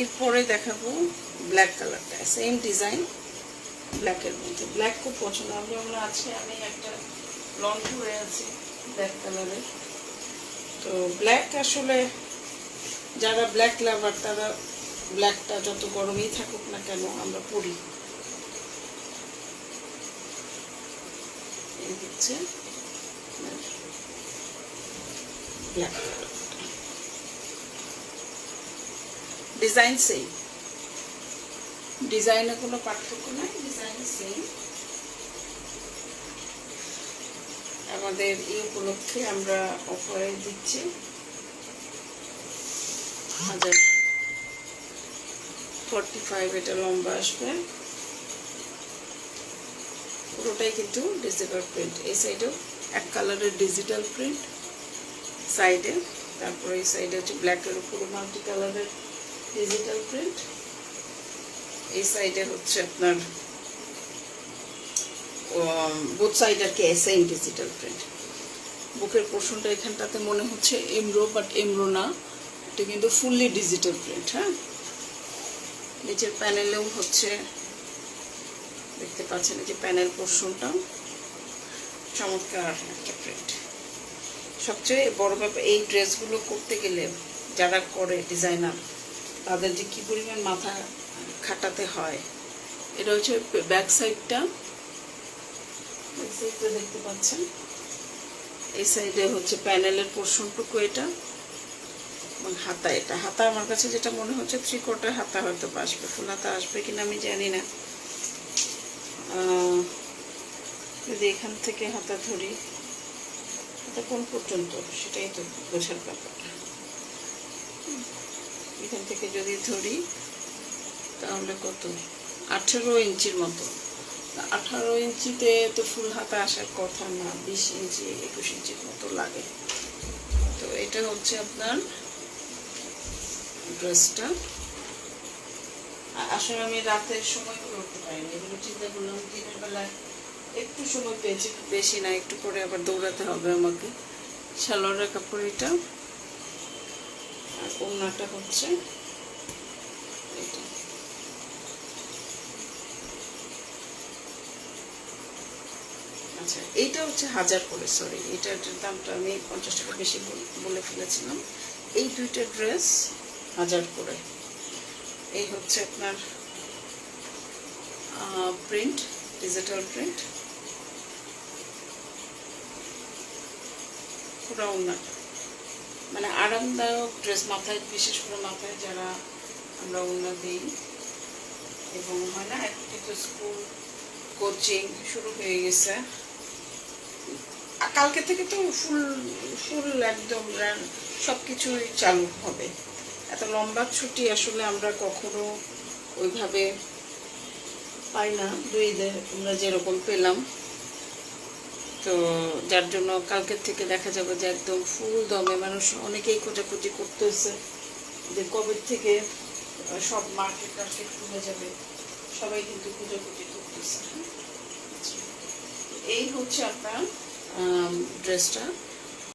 এরপরে দেখাবো ব্ল্যাক কালারটা সেম ডিজাইন ব্ল্যাকের মধ্যে। ব্ল্যাক খুব পছন্দ আমি যেমন আছে, আমি একটা লন পরে আছি ব্ল্যাক কালারের তো ব্ল্যাক আসলে যারা ব্ল্যাক লাভার তারা ব্ল্যাকটা যত গরমেই থাকুক না কেন, আমরা এই হচ্ছে ব্ল্যাক ডিজাইন সেই ডিজাইনে কোনো পার্থক্য নাই? ডিজাইন সেম আমাদের এই উপলক্ষে আমরা অফারে দিচ্ছি। হাজার ফর্টি ফাইভ এটা লম্বা আসবে। পুরোটাই কিন্তু ডিজিটাল প্রিন্ট এই সাইডেও এক কালারের ডিজিটাল প্রিন্ট সাইডে তারপরে এই সাইডে হচ্ছে ব্ল্যাকের উপরে মাল্টি কালারের ডিজিটাল প্রিন্ট এই সাইডে হচ্ছে আপনার বোথ সাইড আর কি সেম ডিজিটাল প্রিন্ট বুকের পোর্শনটা এখানটাতে মনে হচ্ছে এমরো বাট এমরো না। এটা কিন্তু ফুললি ডিজিটাল প্রিন্ট হ্যাঁ? নিচের প্যানেলেও হচ্ছে, দেখতে পাচ্ছেন যে প্যানেল পোর্শনটা চমৎকার একটা প্রিন্ট সবচেয়ে বড় ব্যাপার, এই ড্রেসগুলো করতে গেলে যারা করে ডিজাইনার তাদের যে কী পরিমাণ মাথা খাটাতে হয়? এটা হচ্ছে ব্যাক সাইডটা সাইডটা দেখতে পাচ্ছেন। এই সাইডে হচ্ছে প্যানেলের পোর্শনটুকু এটা এবং হাতা এটা। হাতা আমার কাছে যেটা মনে হচ্ছে থ্রি কোয়ার্টার হাতা হয়তো আসবে, ফুল হাতা আসবে কিনা আমি জানি না। যদি এখান থেকে হাতা ধরি, হাতা কোন পর্যন্ত? সেটাই তো বোঝার ব্যাপার। এখান থেকে যদি ধরি, তাহলে কত? আঠেরো ইঞ্চির মতো। আঠারো ইঞ্চিতে তো ফুল হাতা আসার কথা না, বিশ ইঞ্চি, একুশ ইঞ্চির মতো লাগে। তো এটা হচ্ছে আপনার ড্রেসটা। আসলে আমি রাতের সময় করে উঠতে পারিনি, এগুলো চিন্তা করলাম দিনের বেলায় একটু সময় পেয়েছি বেশি না, একটু পরে আবার দৌড়াতে হবে আমাকে। সালোয়ারের কাপড় এটা। ওড়নাটা হচ্ছে আচ্ছা এইটা হচ্ছে হাজার করে সরি এটার দামটা আমি পঞ্চাশ টাকা বেশি বলে ফেলেছিলাম। এই দুইটা ড্রেস হাজার করে। এই হচ্ছে আপনার প্রিন্ট ডিজিটাল প্রিন্ট পুরো ওনাটা মানে আরামদায়ক ড্রেস মাথায়, বিশেষ করে মাথায় যারা আমরা ওনা দিই। এবং হয় না এখন কিন্তু স্কুল কোচিং শুরু হয়ে গেছে। কালকে থেকে তো ফুল ফুল একদম সব কিছুই চালু হবে। এত লম্বা ছুটি আসলে আমরা কখনো ওইভাবে পাই না। দুই আমরা যেরকম পেলাম। তো যার জন্য কালকের থেকে দেখা যাবে যে একদম ফুল দমে মানুষ অনেকেই খোঁজাখুঁজি করতেছে যে কবে থেকে সব মার্কেট টার্কেট খুলে যাবে সবাই কিন্তু খোঁজাখুঁজি করতেছে। এই হচ্ছে আপনার ড্রেসটা